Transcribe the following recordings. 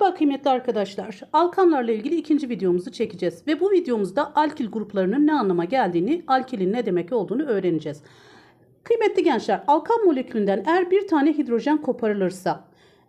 Merhaba kıymetli arkadaşlar. Alkanlarla ilgili ikinci videomuzu çekeceğiz. Ve bu videomuzda alkil gruplarının ne anlama geldiğini, alkilin ne demek olduğunu öğreneceğiz. Kıymetli gençler, alkan molekülünden eğer bir tane hidrojen koparılırsa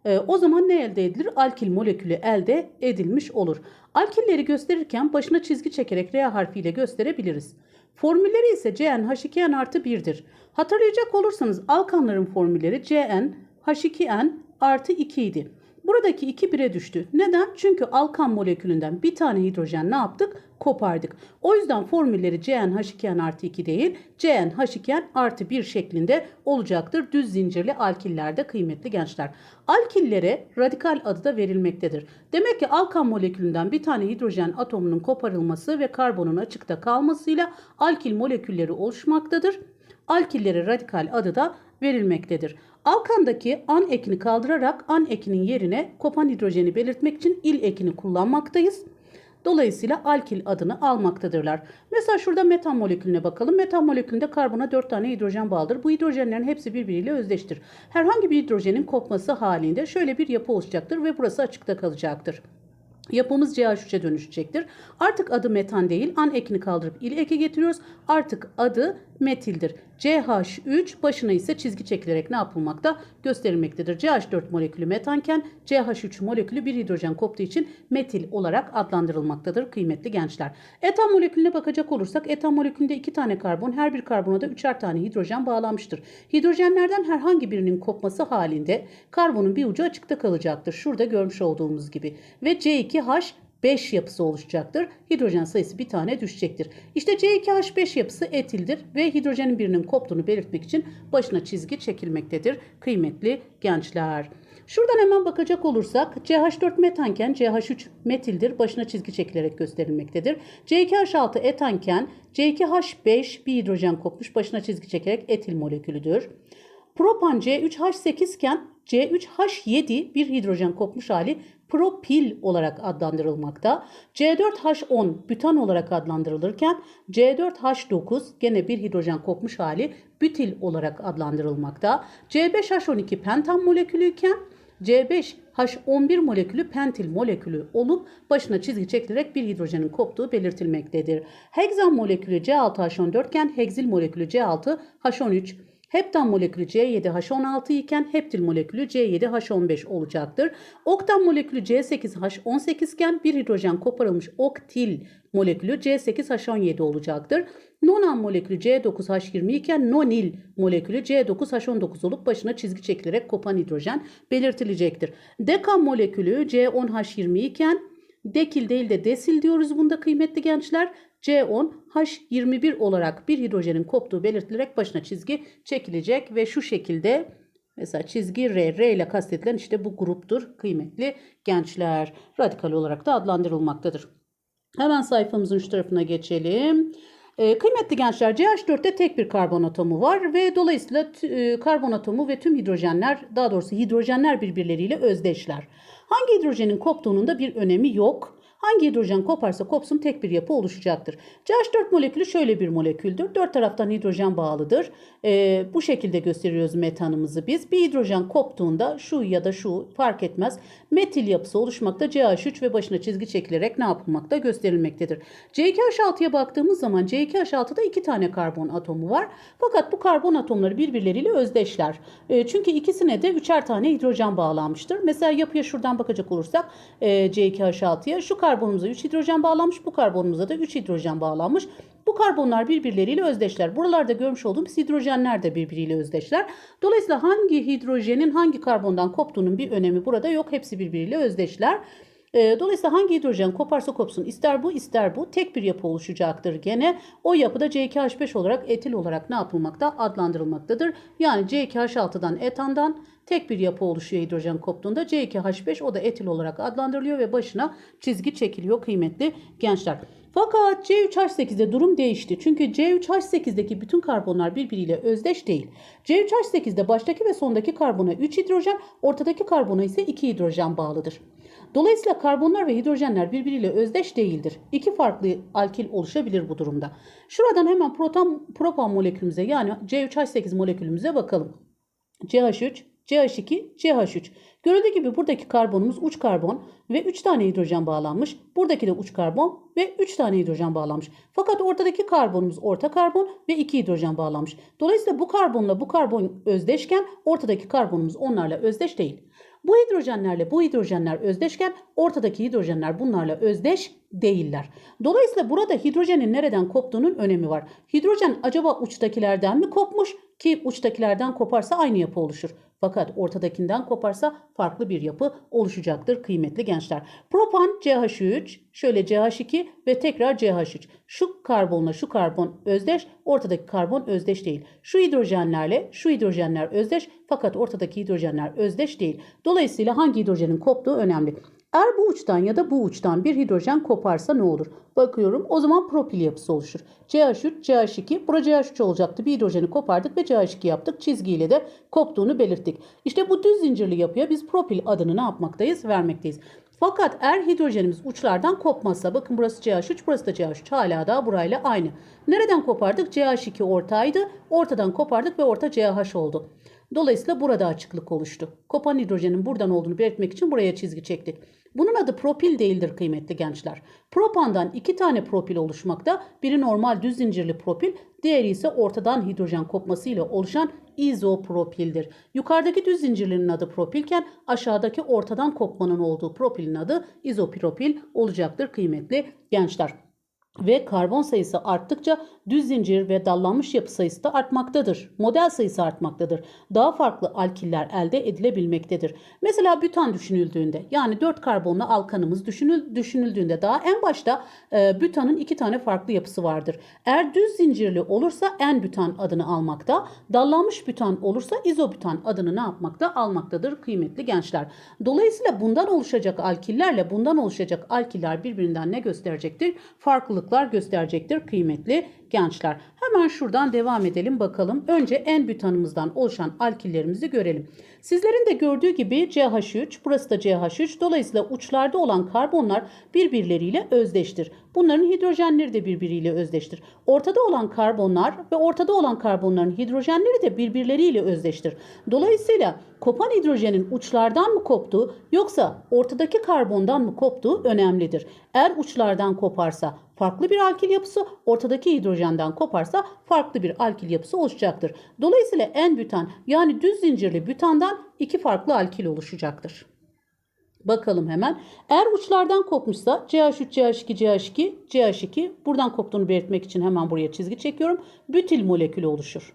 e, o zaman ne elde edilir? Alkil molekülü elde edilmiş olur. Alkilleri gösterirken başına çizgi çekerek R harfiyle gösterebiliriz. Formülleri ise CnH2n artı 1'dir. Hatırlayacak olursanız alkanların formülleri Cn H2n artı 2 idi. Buradaki 2 1'e düştü. Neden? Çünkü alkan molekülünden bir tane hidrojen ne yaptık? Kopardık. O yüzden formülleri CnH2n artı 2 değil CnH2n artı 1 şeklinde olacaktır. Düz zincirli alkillerde kıymetli gençler. Alkillere radikal adı da verilmektedir. Demek ki alkan molekülünden bir tane hidrojen atomunun koparılması ve karbonun açıkta kalmasıyla alkil molekülleri oluşmaktadır. Alkillere radikal adı da verilmektedir. Alkandaki an ekini kaldırarak an ekinin yerine kopan hidrojeni belirtmek için il ekini kullanmaktayız. Dolayısıyla alkil adını almaktadırlar. Mesela şurada metan molekülüne bakalım. Metan molekülünde karbona 4 tane hidrojen bağlıdır. Bu hidrojenlerin hepsi birbiriyle özdeştir. Herhangi bir hidrojenin kopması halinde şöyle bir yapı oluşacaktır ve burası açıkta kalacaktır. Yapımız CH3'e dönüşecektir. Artık adı metan değil. An ekini kaldırıp il eki getiriyoruz. Artık adı metildir. CH3 başına ise çizgi çekilerek ne yapılmakta? Gösterilmektedir. CH4 molekülü metanken CH3 molekülü bir hidrojen koptuğu için metil olarak adlandırılmaktadır kıymetli gençler. Etan molekülüne bakacak olursak etan molekülünde iki tane karbon her bir karbona da üçer tane hidrojen bağlanmıştır. Hidrojenlerden herhangi birinin kopması halinde karbonun bir ucu açıkta kalacaktır. Şurada görmüş olduğumuz gibi. Ve C2H 5 yapısı oluşacaktır. Hidrojen sayısı bir tane düşecektir. İşte C2H5 yapısı etildir ve hidrojenin birinin koptuğunu belirtmek için başına çizgi çekilmektedir kıymetli gençler. Şuradan hemen bakacak olursak CH4 metanken CH3 metildir. Başına çizgi çekilerek gösterilmektedir. C2H6 etanken C2H5 bir hidrojen kopmuş. Başına çizgi çekerek etil molekülüdür. Propan C3H8 iken C3H7 bir hidrojen kopmuş hali propil olarak adlandırılmakta. C4H10 bütan olarak adlandırılırken C4H9 gene bir hidrojen kopmuş hali bütil olarak adlandırılmakta. C5H12 pentan molekülü iken C5H11 molekülü pentil molekülü olup başına çizgi çekilerek bir hidrojenin koptuğu belirtilmektedir. Heksan molekülü C6H14 iken heksil molekülü C6H13 Heptan molekülü C7H16 iken heptil molekülü C7H15 olacaktır. Oktan molekülü C8H18 iken bir hidrojen koparılmış oktil molekülü C8H17 olacaktır. Nonan molekülü C9H20 iken nonil molekülü C9H19 olup başına çizgi çekilerek kopan hidrojen belirtilecektir. Dekan molekülü C10H20 iken dekil değil de desil diyoruz bunda kıymetli gençler. C10 H21 olarak bir hidrojenin koptuğu belirtilerek başına çizgi çekilecek ve şu şekilde mesela çizgi R, R ile kastedilen işte bu gruptur kıymetli gençler. Radikal olarak da adlandırılmaktadır. Hemen sayfamızın şu tarafına geçelim. Ee, kıymetli gençler CH4'te tek bir karbon atomu var ve dolayısıyla e, karbon atomu ve tüm hidrojenler daha doğrusu hidrojenler birbirleriyle özdeşler. Hangi hidrojenin koptuğunun da bir önemi yok. Hangi hidrojen koparsa kopsun tek bir yapı oluşacaktır. CH4 molekülü şöyle bir moleküldür. Dört taraftan hidrojen bağlıdır. Ee, bu şekilde gösteriyoruz metanımızı biz. Bir hidrojen koptuğunda şu ya da şu fark etmez. Metil yapısı oluşmakta CH3 ve başına çizgi çekilerek ne yapılmakta gösterilmektedir. C2H6'ya baktığımız zaman C2H6'da iki tane karbon atomu var. Fakat bu karbon atomları birbirleriyle özdeşler. E, çünkü ikisine de üçer tane hidrojen bağlanmıştır. Mesela yapıya şuradan bakacak olursak e, C2H6'ya şu karbonumuza 3 hidrojen bağlanmış, bu karbonumuza da 3 hidrojen bağlanmış. Bu karbonlar birbirleriyle özdeşler. Buralarda görmüş olduğumuz hidrojenler de birbiriyle özdeşler. Dolayısıyla hangi hidrojenin hangi karbondan koptuğunun bir önemi burada yok. Hepsi birbiriyle özdeşler. E, Dolayısıyla hangi hidrojen koparsa kopsun ister bu ister bu tek bir yapı oluşacaktır gene. O yapıda C2H5 olarak etil olarak ne yapılmakta adlandırılmaktadır. Yani C2H6'dan etandan tek bir yapı oluşuyor hidrojen koptuğunda C2H5 o da etil olarak adlandırılıyor ve başına çizgi çekiliyor kıymetli gençler. Fakat C3H8'de durum değişti. Çünkü C3H8'deki bütün karbonlar birbiriyle özdeş değil. C3H8'de baştaki ve sondaki karbona 3 hidrojen, ortadaki karbona ise 2 hidrojen bağlıdır. Dolayısıyla karbonlar ve hidrojenler birbiriyle özdeş değildir. İki farklı alkil oluşabilir bu durumda. Şuradan hemen proton, propan molekülümüze yani C3H8 molekülümüze bakalım. CH3, CH2, CH3. Görüldüğü gibi buradaki karbonumuz uç karbon ve 3 tane hidrojen bağlanmış. Buradaki de uç karbon ve 3 tane hidrojen bağlanmış. Fakat ortadaki karbonumuz orta karbon ve 2 hidrojen bağlanmış. Dolayısıyla bu karbonla bu karbon özdeşken ortadaki karbonumuz onlarla özdeş değil. Bu hidrojenlerle bu hidrojenler özdeşken ortadaki hidrojenler bunlarla özdeş değiller. Dolayısıyla burada hidrojenin nereden koptuğunun önemi var. Hidrojen acaba uçtakilerden mi kopmuş ki uçtakilerden koparsa aynı yapı oluşur. Fakat ortadakinden koparsa farklı bir yapı oluşacaktır kıymetli gençler. Propan CH3, şöyle CH2 ve tekrar CH3. Şu karbonla şu karbon özdeş, ortadaki karbon özdeş değil. Şu hidrojenlerle şu hidrojenler özdeş fakat ortadaki hidrojenler özdeş değil. Dolayısıyla hangi hidrojenin koptuğu önemli. Eğer bu uçtan ya da bu uçtan bir hidrojen koparsa ne olur? Bakıyorum o zaman propil yapısı oluşur. CH3, CH2, bura CH3 olacaktı. Bir hidrojeni kopardık ve CH2 yaptık. Çizgiyle de koptuğunu belirttik. İşte bu düz zincirli yapıya biz propil adını ne yapmaktayız? Vermekteyiz. Fakat eğer hidrojenimiz uçlardan kopmazsa bakın burası CH3 burası da CH3 hala daha burayla aynı. Nereden kopardık? CH2 ortaydı. Ortadan kopardık ve orta CH oldu. Dolayısıyla burada açıklık oluştu. Kopan hidrojenin buradan olduğunu belirtmek için buraya çizgi çektik. Bunun adı propil değildir kıymetli gençler. Propandan iki tane propil oluşmakta. Biri normal düz zincirli propil, diğeri ise ortadan hidrojen kopmasıyla oluşan izopropildir. Yukarıdaki düz zincirlinin adı propilken aşağıdaki ortadan kopmanın olduğu propilin adı izopropil olacaktır kıymetli gençler ve karbon sayısı arttıkça düz zincir ve dallanmış yapı sayısı da artmaktadır. Model sayısı artmaktadır. Daha farklı alkiller elde edilebilmektedir. Mesela bütan düşünüldüğünde yani 4 karbonlu alkanımız düşünül, düşünüldüğünde daha en başta e, bütanın iki tane farklı yapısı vardır. Eğer düz zincirli olursa en bütan adını almakta, dallanmış bütan olursa izobütan adını ne yapmakta? Almaktadır kıymetli gençler. Dolayısıyla bundan oluşacak alkillerle bundan oluşacak alkiller birbirinden ne gösterecektir? Farklılık farklılıklar gösterecektir. Kıymetli gençler. Hemen şuradan devam edelim bakalım. Önce en bütanımızdan oluşan alkillerimizi görelim. Sizlerin de gördüğü gibi CH3, burası da CH3. Dolayısıyla uçlarda olan karbonlar birbirleriyle özdeştir. Bunların hidrojenleri de birbiriyle özdeştir. Ortada olan karbonlar ve ortada olan karbonların hidrojenleri de birbirleriyle özdeştir. Dolayısıyla kopan hidrojenin uçlardan mı koptuğu yoksa ortadaki karbondan mı koptuğu önemlidir. Eğer uçlardan koparsa farklı bir alkil yapısı, ortadaki hidrojenden koparsa farklı bir alkil yapısı oluşacaktır. Dolayısıyla en bütan yani düz zincirli bütandan iki farklı alkil oluşacaktır. Bakalım hemen. Eğer uçlardan kopmuşsa CH3, CH2, CH2, CH2 buradan koptuğunu belirtmek için hemen buraya çizgi çekiyorum. Bütil molekülü oluşur.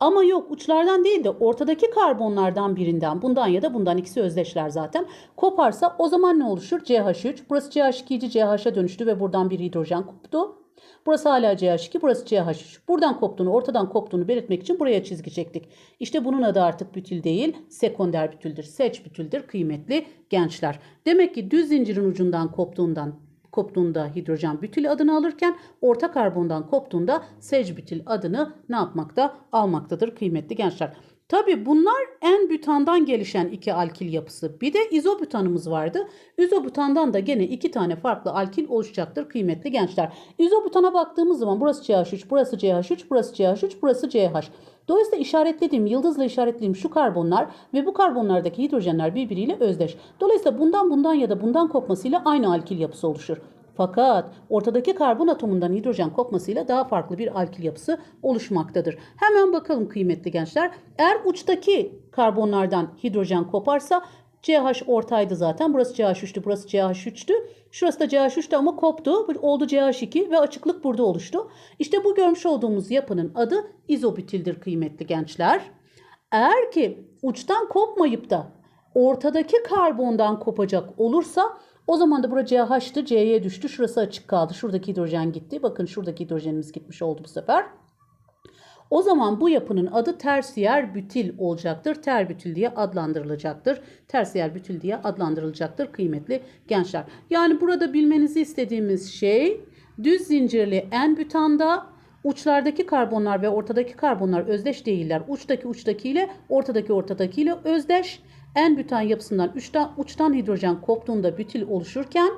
Ama yok uçlardan değil de ortadaki karbonlardan birinden bundan ya da bundan ikisi özdeşler zaten. Koparsa o zaman ne oluşur? CH3. Burası CH2'ci CH'a dönüştü ve buradan bir hidrojen koptu. Burası hala CH2, burası CH3. Buradan koptuğunu, ortadan koptuğunu belirtmek için buraya çizgi çektik. İşte bunun adı artık bütil değil, sekonder bütüldür. Seç bütüldür kıymetli gençler. Demek ki düz zincirin ucundan koptuğundan koptuğunda hidrojen bütil adını alırken orta karbondan koptuğunda sej bütil adını ne yapmakta? Almaktadır kıymetli gençler. Tabi bunlar en bütandan gelişen iki alkil yapısı. Bir de izobütanımız vardı. İzobütandan da gene iki tane farklı alkil oluşacaktır kıymetli gençler. İzobütana baktığımız zaman burası CH3, burası CH3, burası CH3, burası CH. Dolayısıyla işaretlediğim, yıldızla işaretlediğim şu karbonlar ve bu karbonlardaki hidrojenler birbiriyle özdeş. Dolayısıyla bundan bundan ya da bundan kopmasıyla aynı alkil yapısı oluşur. Fakat ortadaki karbon atomundan hidrojen kopmasıyla daha farklı bir alkil yapısı oluşmaktadır. Hemen bakalım kıymetli gençler. Eğer uçtaki karbonlardan hidrojen koparsa CH ortaydı zaten. Burası CH3'tü, burası CH3'tü. Şurası da CH3'tü ama koptu. Oldu CH2 ve açıklık burada oluştu. İşte bu görmüş olduğumuz yapının adı izobutildir kıymetli gençler. Eğer ki uçtan kopmayıp da ortadaki karbondan kopacak olursa o zaman da bura CH'tı, C'ye düştü. Şurası açık kaldı. Şuradaki hidrojen gitti. Bakın şuradaki hidrojenimiz gitmiş oldu bu sefer. O zaman bu yapının adı tersiyer bütil olacaktır. Terbütil diye adlandırılacaktır. Tersiyer bütil diye adlandırılacaktır kıymetli gençler. Yani burada bilmenizi istediğimiz şey düz zincirli en bütanda uçlardaki karbonlar ve ortadaki karbonlar özdeş değiller. Uçtaki uçtakiyle ortadaki ortadakiyle özdeş. En bütan yapısından uçtan, uçtan hidrojen koptuğunda bütil oluşurken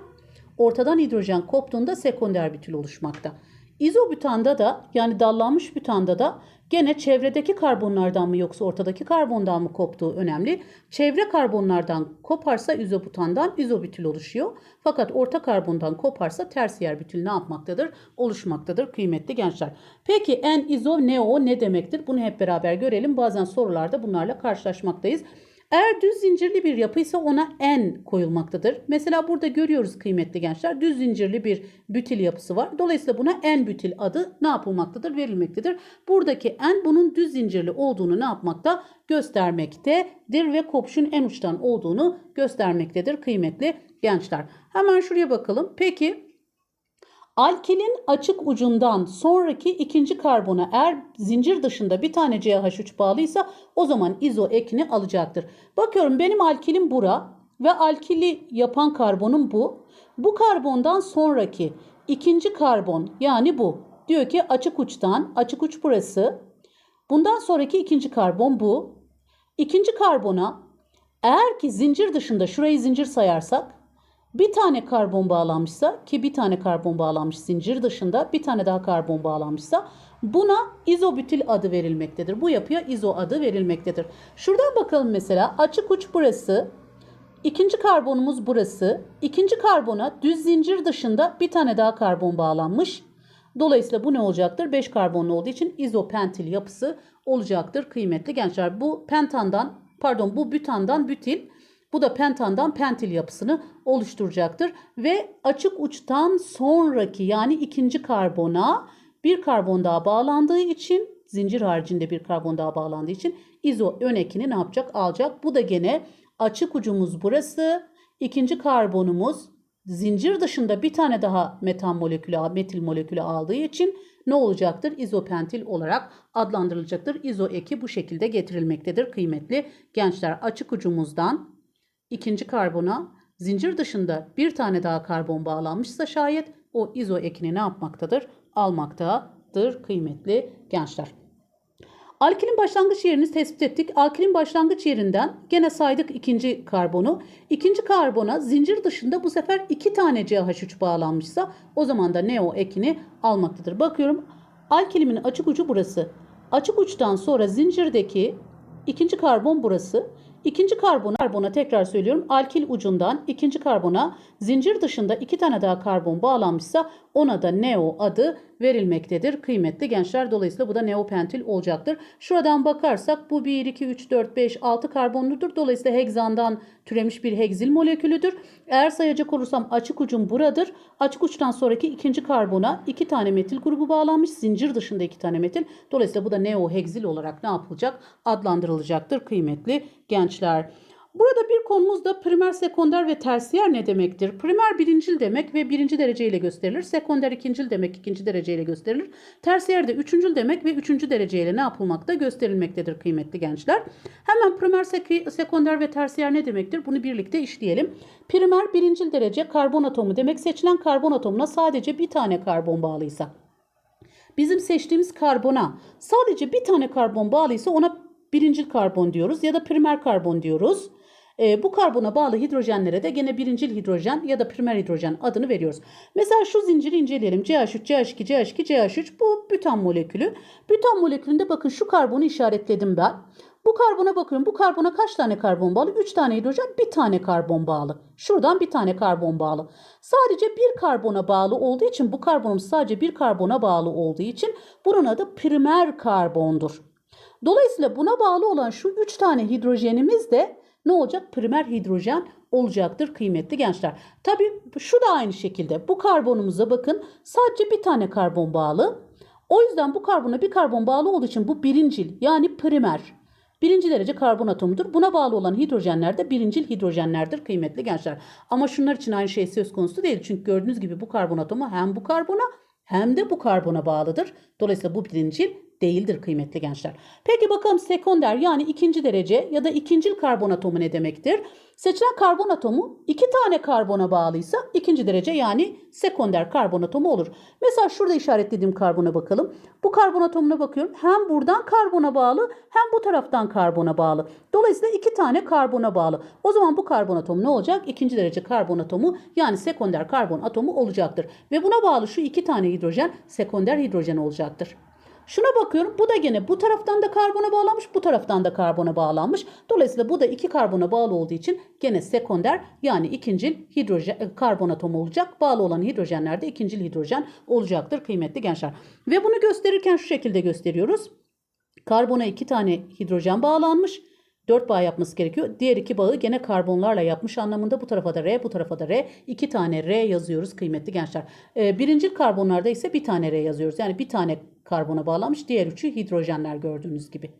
ortadan hidrojen koptuğunda sekonder bütil oluşmakta. İzobutanda da yani dallanmış butanda da gene çevredeki karbonlardan mı yoksa ortadaki karbondan mı koptuğu önemli. Çevre karbonlardan koparsa izobutandan izobütil oluşuyor. Fakat orta karbondan koparsa tersiyer bütül ne yapmaktadır? Oluşmaktadır kıymetli gençler. Peki en izo ne o ne demektir? Bunu hep beraber görelim. Bazen sorularda bunlarla karşılaşmaktayız. Eğer düz zincirli bir yapıysa ona en koyulmaktadır. Mesela burada görüyoruz kıymetli gençler düz zincirli bir bütil yapısı var. Dolayısıyla buna en bütil adı ne yapılmaktadır? Verilmektedir. Buradaki en bunun düz zincirli olduğunu ne yapmakta? Göstermektedir ve kopşun en uçtan olduğunu göstermektedir kıymetli gençler. Hemen şuraya bakalım. Peki Alkilin açık ucundan sonraki ikinci karbona eğer zincir dışında bir tane CH3 bağlıysa o zaman izo ekini alacaktır. Bakıyorum benim alkilim bura ve alkili yapan karbonum bu. Bu karbondan sonraki ikinci karbon yani bu. Diyor ki açık uçtan açık uç burası. Bundan sonraki ikinci karbon bu. İkinci karbona eğer ki zincir dışında şurayı zincir sayarsak bir tane karbon bağlanmışsa ki bir tane karbon bağlanmış zincir dışında bir tane daha karbon bağlanmışsa buna izobütil adı verilmektedir. Bu yapıya izo adı verilmektedir. Şuradan bakalım mesela açık uç burası. İkinci karbonumuz burası. İkinci karbona düz zincir dışında bir tane daha karbon bağlanmış. Dolayısıyla bu ne olacaktır? 5 karbonlu olduğu için izopentil yapısı olacaktır kıymetli gençler. Bu pentandan pardon bu bütandan bütil bu da pentandan pentil yapısını oluşturacaktır. Ve açık uçtan sonraki yani ikinci karbona bir karbon daha bağlandığı için zincir haricinde bir karbon daha bağlandığı için izo ön ekini ne yapacak? Alacak. Bu da gene açık ucumuz burası. İkinci karbonumuz zincir dışında bir tane daha metan molekülü, metil molekülü aldığı için ne olacaktır? İzopentil olarak adlandırılacaktır. İzo eki bu şekilde getirilmektedir kıymetli gençler. Açık ucumuzdan ikinci karbona zincir dışında bir tane daha karbon bağlanmışsa şayet o izo ekini ne yapmaktadır? Almaktadır kıymetli gençler. Alkilin başlangıç yerini tespit ettik. Alkilin başlangıç yerinden gene saydık ikinci karbonu. İkinci karbona zincir dışında bu sefer iki tane CH3 bağlanmışsa o zaman da neo ekini almaktadır. Bakıyorum alkilimin açık ucu burası. Açık uçtan sonra zincirdeki ikinci karbon burası. İkinci karbona, karbona tekrar söylüyorum alkil ucundan ikinci karbona zincir dışında iki tane daha karbon bağlanmışsa ona da neo adı verilmektedir. Kıymetli gençler dolayısıyla bu da neopentil olacaktır. Şuradan bakarsak bu 1, 2, 3, 4, 5, 6 karbonludur. Dolayısıyla hegzandan türemiş bir hegzil molekülüdür. Eğer sayacak olursam açık ucum buradır. Açık uçtan sonraki ikinci karbona iki tane metil grubu bağlanmış. Zincir dışında iki tane metil. Dolayısıyla bu da neohegzil olarak ne yapılacak? Adlandırılacaktır kıymetli gençler. Burada bir konumuz da primer, sekonder ve tersiyer ne demektir? Primer birincil demek ve birinci dereceyle gösterilir. Sekonder ikincil demek ikinci dereceyle gösterilir. Tersiyer de üçüncül demek ve üçüncü dereceyle ne yapılmakta gösterilmektedir kıymetli gençler. Hemen primer, sek sekonder ve tersiyer ne demektir? Bunu birlikte işleyelim. Primer birincil derece karbon atomu demek seçilen karbon atomuna sadece bir tane karbon bağlıysa. Bizim seçtiğimiz karbona sadece bir tane karbon bağlıysa ona birincil karbon diyoruz ya da primer karbon diyoruz. E, bu karbona bağlı hidrojenlere de gene birincil hidrojen ya da primer hidrojen adını veriyoruz. Mesela şu zinciri inceleyelim. CH3, CH2, CH2, CH3 bu bütan molekülü. Bütan molekülünde bakın şu karbonu işaretledim ben. Bu karbona bakıyorum. Bu karbona kaç tane karbon bağlı? 3 tane hidrojen, bir tane karbon bağlı. Şuradan bir tane karbon bağlı. Sadece bir karbona bağlı olduğu için bu karbonumuz sadece bir karbona bağlı olduğu için bunun adı primer karbondur. Dolayısıyla buna bağlı olan şu 3 tane hidrojenimiz de ne olacak? Primer hidrojen olacaktır kıymetli gençler. Tabi şu da aynı şekilde. Bu karbonumuza bakın sadece bir tane karbon bağlı. O yüzden bu karbona bir karbon bağlı olduğu için bu birincil yani primer. Birinci derece karbon atomudur. Buna bağlı olan hidrojenler de birincil hidrojenlerdir kıymetli gençler. Ama şunlar için aynı şey söz konusu değil. Çünkü gördüğünüz gibi bu karbon atomu hem bu karbona hem de bu karbona bağlıdır. Dolayısıyla bu birincil değildir kıymetli gençler. Peki bakalım sekonder yani ikinci derece ya da ikincil karbon atomu ne demektir? Seçilen karbon atomu iki tane karbona bağlıysa ikinci derece yani sekonder karbon atomu olur. Mesela şurada işaretlediğim karbona bakalım. Bu karbon atomuna bakıyorum. Hem buradan karbona bağlı hem bu taraftan karbona bağlı. Dolayısıyla iki tane karbona bağlı. O zaman bu karbon atomu ne olacak? İkinci derece karbon atomu yani sekonder karbon atomu olacaktır. Ve buna bağlı şu iki tane hidrojen sekonder hidrojen olacaktır. Şuna bakıyorum. Bu da gene bu taraftan da karbona bağlanmış, bu taraftan da karbona bağlanmış. Dolayısıyla bu da iki karbona bağlı olduğu için gene sekonder yani ikincil hidrojen e, karbon atomu olacak. Bağlı olan hidrojenler de ikincil hidrojen olacaktır kıymetli gençler. Ve bunu gösterirken şu şekilde gösteriyoruz. Karbona iki tane hidrojen bağlanmış. 4 bağ yapması gerekiyor. Diğer iki bağı gene karbonlarla yapmış anlamında bu tarafa da R, bu tarafa da R. iki tane R yazıyoruz kıymetli gençler. Ee, birincil karbonlarda ise bir tane R yazıyoruz. Yani bir tane karbona bağlanmış. Diğer üçü hidrojenler gördüğünüz gibi.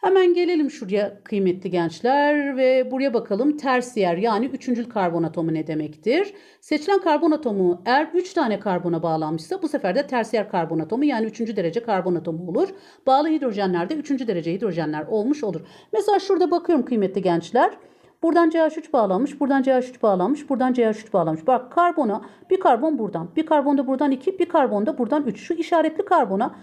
Hemen gelelim şuraya kıymetli gençler ve buraya bakalım tersiyer yani üçüncül karbon atomu ne demektir? Seçilen karbon atomu eğer 3 tane karbona bağlanmışsa bu sefer de tersiyer karbon atomu yani 3. derece karbon atomu olur. Bağlı hidrojenler de 3. derece hidrojenler olmuş olur. Mesela şurada bakıyorum kıymetli gençler. Buradan CH3 bağlanmış, buradan CH3 bağlanmış, buradan CH3 bağlanmış. Bak karbona bir karbon buradan, bir karbon da buradan 2, bir karbon da buradan 3. Şu işaretli karbona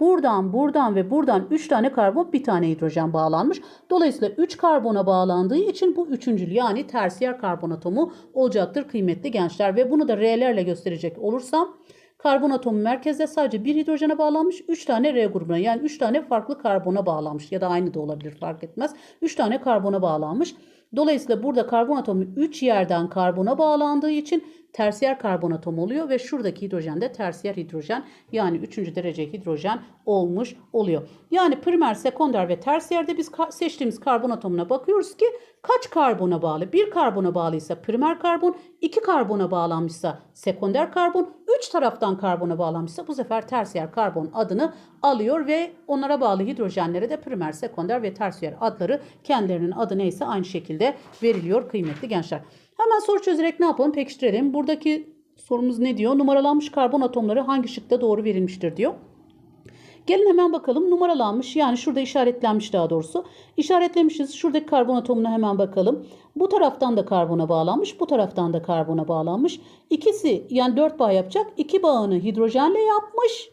Buradan, buradan ve buradan 3 tane karbon, bir tane hidrojen bağlanmış. Dolayısıyla 3 karbona bağlandığı için bu üçüncül yani tersiyer karbon atomu olacaktır kıymetli gençler. Ve bunu da R'lerle gösterecek olursam karbon atomu merkezde sadece bir hidrojene bağlanmış. 3 tane R grubuna yani 3 tane farklı karbona bağlanmış ya da aynı da olabilir fark etmez. 3 tane karbona bağlanmış. Dolayısıyla burada karbon atomu 3 yerden karbona bağlandığı için tersiyer karbon atomu oluyor ve şuradaki hidrojen de tersiyer hidrojen yani 3. derece hidrojen olmuş oluyor. Yani primer, sekonder ve tersiyerde biz seçtiğimiz karbon atomuna bakıyoruz ki kaç karbona bağlı? Bir karbona bağlıysa primer karbon, iki karbona bağlanmışsa sekonder karbon, üç taraftan karbona bağlanmışsa bu sefer tersiyer karbon adını alıyor ve onlara bağlı hidrojenlere de primer, sekonder ve tersiyer adları kendilerinin adı neyse aynı şekilde veriliyor kıymetli gençler. Hemen soru çözerek ne yapalım? Pekiştirelim. Buradaki sorumuz ne diyor? Numaralanmış karbon atomları hangi şıkta doğru verilmiştir diyor. Gelin hemen bakalım numaralanmış yani şurada işaretlenmiş daha doğrusu. İşaretlemişiz. Şuradaki karbon atomuna hemen bakalım. Bu taraftan da karbona bağlanmış. Bu taraftan da karbona bağlanmış. İkisi yani 4 bağ yapacak. İki bağını hidrojenle yapmış.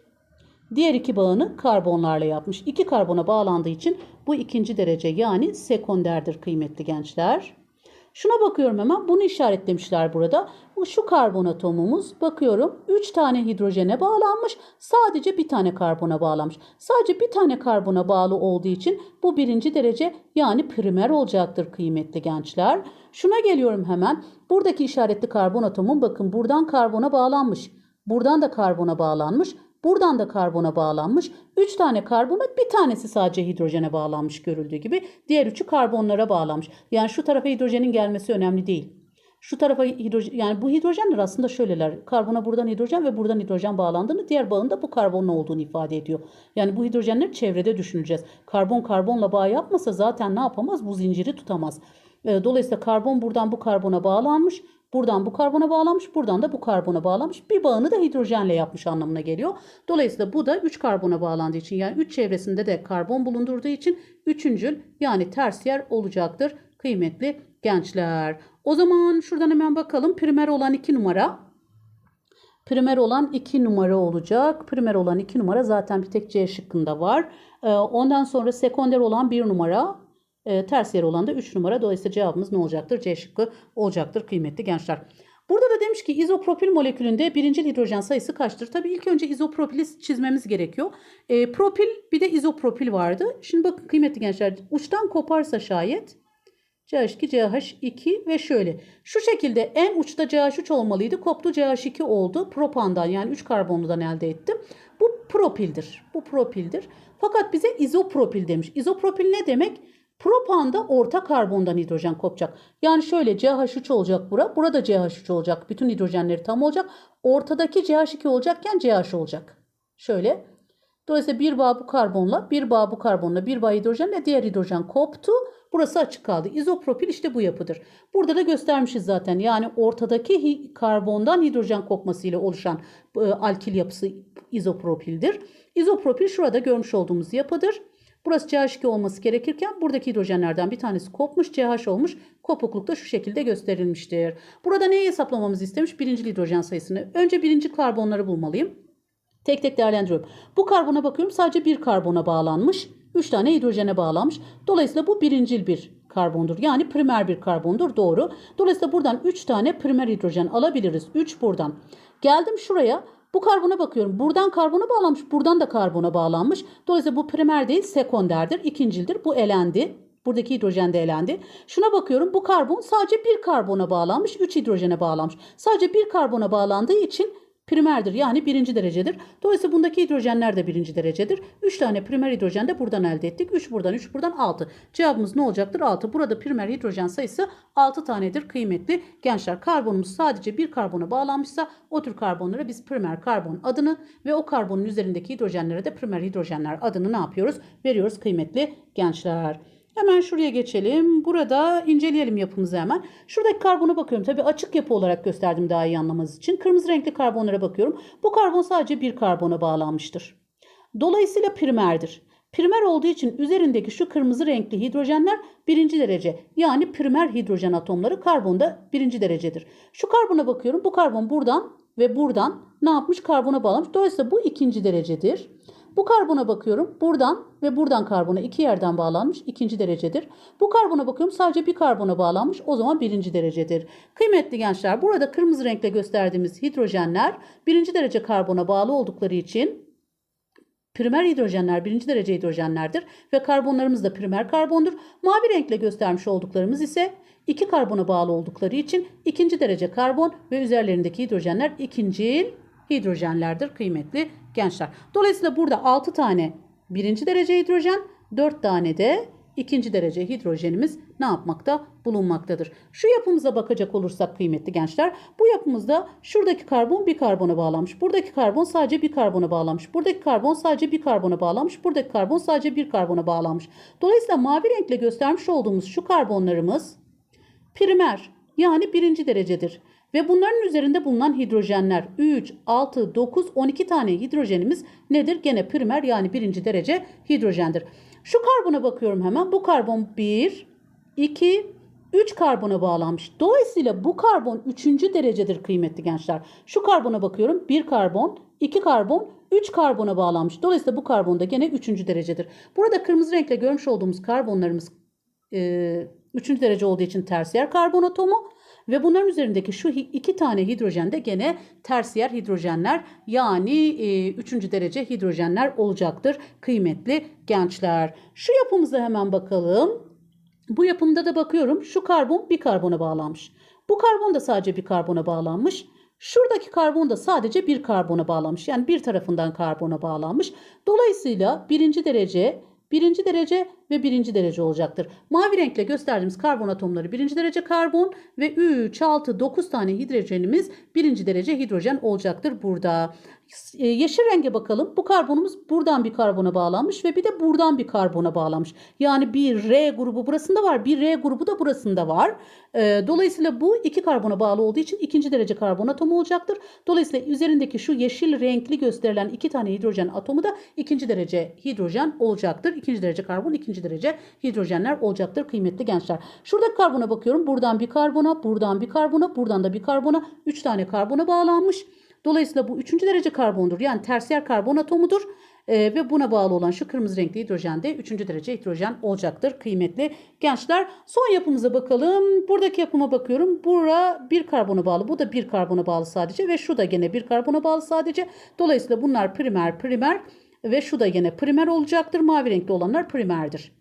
Diğer iki bağını karbonlarla yapmış. İki karbona bağlandığı için bu ikinci derece yani sekonderdir kıymetli gençler. Şuna bakıyorum hemen. Bunu işaretlemişler burada. Bu şu karbon atomumuz. Bakıyorum 3 tane hidrojene bağlanmış. Sadece bir tane karbona bağlanmış. Sadece bir tane karbona bağlı olduğu için bu birinci derece yani primer olacaktır kıymetli gençler. Şuna geliyorum hemen. Buradaki işaretli karbon atomun bakın buradan karbona bağlanmış. Buradan da karbona bağlanmış. Buradan da karbona bağlanmış. 3 tane karbona bir tanesi sadece hidrojene bağlanmış görüldüğü gibi. Diğer üçü karbonlara bağlanmış. Yani şu tarafa hidrojenin gelmesi önemli değil. Şu tarafa hidrojen yani bu hidrojenler aslında şöyleler. Karbona buradan hidrojen ve buradan hidrojen bağlandığını diğer bağında bu karbonla olduğunu ifade ediyor. Yani bu hidrojenleri çevrede düşüneceğiz. Karbon karbonla bağ yapmasa zaten ne yapamaz? Bu zinciri tutamaz. Dolayısıyla karbon buradan bu karbona bağlanmış. Buradan bu karbona bağlanmış, buradan da bu karbona bağlanmış. Bir bağını da hidrojenle yapmış anlamına geliyor. Dolayısıyla bu da 3 karbona bağlandığı için yani 3 çevresinde de karbon bulundurduğu için üçüncül yani tersiyer olacaktır kıymetli gençler. O zaman şuradan hemen bakalım. Primer olan 2 numara. Primer olan 2 numara olacak. Primer olan 2 numara zaten bir tek C şıkkında var. Ee, ondan sonra sekonder olan 1 numara. E, ters yer olan da 3 numara. Dolayısıyla cevabımız ne olacaktır? C şıkkı olacaktır kıymetli gençler. Burada da demiş ki izopropil molekülünde birinci hidrojen sayısı kaçtır? Tabii ilk önce izopropili çizmemiz gerekiyor. E, propil bir de izopropil vardı. Şimdi bakın kıymetli gençler uçtan koparsa şayet CH2, CH2 ve şöyle. Şu şekilde en uçta CH3 olmalıydı. Koptu CH2 oldu. Propandan yani 3 karbonludan elde ettim. Bu propildir. Bu propildir. Fakat bize izopropil demiş. İzopropil ne demek? Propanda orta karbondan hidrojen kopacak. Yani şöyle CH3 olacak bura. Burada CH3 olacak. Bütün hidrojenleri tam olacak. Ortadaki CH2 olacakken CH olacak. Şöyle Dolayısıyla bir bağ bu karbonla, bir bağ bu karbonla, bir bağ hidrojenle diğer hidrojen koptu. Burası açık kaldı. İzopropil işte bu yapıdır. Burada da göstermişiz zaten. Yani ortadaki karbondan hidrojen kopmasıyla oluşan e, alkil yapısı izopropildir. İzopropil şurada görmüş olduğumuz yapıdır. Burası CH2 olması gerekirken buradaki hidrojenlerden bir tanesi kopmuş, CH olmuş. Kopukluk da şu şekilde gösterilmiştir. Burada neyi hesaplamamızı istemiş? Birinci hidrojen sayısını. Önce birinci karbonları bulmalıyım. Tek tek değerlendiriyorum. Bu karbona bakıyorum sadece bir karbona bağlanmış. 3 tane hidrojene bağlanmış. Dolayısıyla bu birincil bir karbondur. Yani primer bir karbondur. Doğru. Dolayısıyla buradan 3 tane primer hidrojen alabiliriz. 3 buradan. Geldim şuraya. Bu karbona bakıyorum. Buradan karbona bağlanmış. Buradan da karbona bağlanmış. Dolayısıyla bu primer değil sekonderdir. ikincildir. Bu elendi. Buradaki hidrojen de elendi. Şuna bakıyorum. Bu karbon sadece bir karbona bağlanmış. 3 hidrojene bağlanmış. Sadece bir karbona bağlandığı için primerdir. Yani birinci derecedir. Dolayısıyla bundaki hidrojenler de birinci derecedir. 3 tane primer hidrojen de buradan elde ettik. 3 buradan 3 buradan 6. Cevabımız ne olacaktır? 6. Burada primer hidrojen sayısı 6 tanedir kıymetli. Gençler karbonumuz sadece bir karbona bağlanmışsa o tür karbonlara biz primer karbon adını ve o karbonun üzerindeki hidrojenlere de primer hidrojenler adını ne yapıyoruz? Veriyoruz kıymetli gençler. Hemen şuraya geçelim. Burada inceleyelim yapımızı hemen. Şuradaki karbona bakıyorum. Tabii açık yapı olarak gösterdim daha iyi anlamanız için. Kırmızı renkli karbonlara bakıyorum. Bu karbon sadece bir karbona bağlanmıştır. Dolayısıyla primerdir. Primer olduğu için üzerindeki şu kırmızı renkli hidrojenler birinci derece. Yani primer hidrojen atomları karbonda birinci derecedir. Şu karbona bakıyorum. Bu karbon buradan ve buradan ne yapmış? Karbona bağlamış. Dolayısıyla bu ikinci derecedir. Bu karbona bakıyorum. Buradan ve buradan karbona iki yerden bağlanmış. ikinci derecedir. Bu karbona bakıyorum. Sadece bir karbona bağlanmış. O zaman birinci derecedir. Kıymetli gençler burada kırmızı renkle gösterdiğimiz hidrojenler birinci derece karbona bağlı oldukları için Primer hidrojenler birinci derece hidrojenlerdir ve karbonlarımız da primer karbondur. Mavi renkle göstermiş olduklarımız ise iki karbona bağlı oldukları için ikinci derece karbon ve üzerlerindeki hidrojenler ikinci hidrojenlerdir kıymetli gençler. Dolayısıyla burada 6 tane birinci derece hidrojen, 4 tane de ikinci derece hidrojenimiz ne yapmakta? Bulunmaktadır. Şu yapımıza bakacak olursak kıymetli gençler, bu yapımızda şuradaki karbon bir karbona bağlanmış. Buradaki karbon sadece bir karbona bağlanmış. Buradaki karbon sadece bir karbona bağlanmış. Buradaki karbon sadece bir karbona bağlanmış. Dolayısıyla mavi renkle göstermiş olduğumuz şu karbonlarımız primer yani birinci derecedir. Ve bunların üzerinde bulunan hidrojenler 3, 6, 9, 12 tane hidrojenimiz nedir? Gene primer yani birinci derece hidrojendir. Şu karbona bakıyorum hemen. Bu karbon 1, 2, 3 karbona bağlanmış. Dolayısıyla bu karbon 3. derecedir kıymetli gençler. Şu karbona bakıyorum. 1 karbon, 2 karbon, 3 karbona bağlanmış. Dolayısıyla bu karbon da gene 3. derecedir. Burada kırmızı renkle görmüş olduğumuz karbonlarımız 3. derece olduğu için tersiyer karbon atomu. Ve bunların üzerindeki şu iki tane hidrojen de gene tersiyer hidrojenler yani 3. derece hidrojenler olacaktır kıymetli gençler. Şu yapımıza hemen bakalım. Bu yapımda da bakıyorum şu karbon bir karbona bağlanmış. Bu karbon da sadece bir karbona bağlanmış. Şuradaki karbon da sadece bir karbona bağlanmış. Yani bir tarafından karbona bağlanmış. Dolayısıyla birinci derece, birinci derece ve birinci derece olacaktır. Mavi renkle gösterdiğimiz karbon atomları birinci derece karbon ve 3, 6, 9 tane hidrojenimiz birinci derece hidrojen olacaktır burada. E, Yeşil renge bakalım. Bu karbonumuz buradan bir karbona bağlanmış ve bir de buradan bir karbona bağlanmış. Yani bir R grubu burasında var, bir R grubu da burasında var. E, Dolayısıyla bu iki karbona bağlı olduğu için ikinci derece karbon atomu olacaktır. Dolayısıyla üzerindeki şu yeşil renkli gösterilen iki tane hidrojen atomu da ikinci derece hidrojen olacaktır. İkinci derece karbon, ikinci derece hidrojenler olacaktır kıymetli gençler. Şuradaki karbona bakıyorum. Buradan bir karbona, buradan bir karbona, buradan da bir karbona. Üç tane karbona bağlanmış. Dolayısıyla bu üçüncü derece karbondur. Yani tersiyer karbon atomudur. Ee, ve buna bağlı olan şu kırmızı renkli hidrojen de 3. derece hidrojen olacaktır kıymetli gençler. Son yapımıza bakalım. Buradaki yapıma bakıyorum. Bura bir karbona bağlı. Bu da bir karbona bağlı sadece ve şu da gene bir karbona bağlı sadece. Dolayısıyla bunlar primer primer ve şu da gene primer olacaktır. Mavi renkli olanlar primerdir.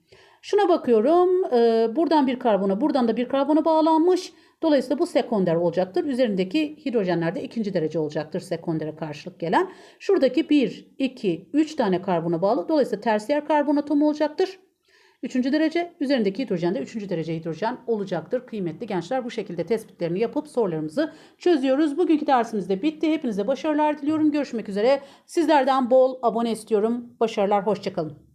Şuna bakıyorum. Ee, buradan bir karbona, buradan da bir karbona bağlanmış. Dolayısıyla bu sekonder olacaktır. Üzerindeki hidrojenler de ikinci derece olacaktır sekondere karşılık gelen. Şuradaki 1, 2, 3 tane karbona bağlı. Dolayısıyla tersiyer karbon atomu olacaktır. üçüncü derece, üzerindeki hidrojen de üçüncü derece hidrojen olacaktır. Kıymetli gençler bu şekilde tespitlerini yapıp sorularımızı çözüyoruz. Bugünkü dersimiz de bitti. Hepinize başarılar diliyorum. Görüşmek üzere. Sizlerden bol abone istiyorum. Başarılar, hoşçakalın.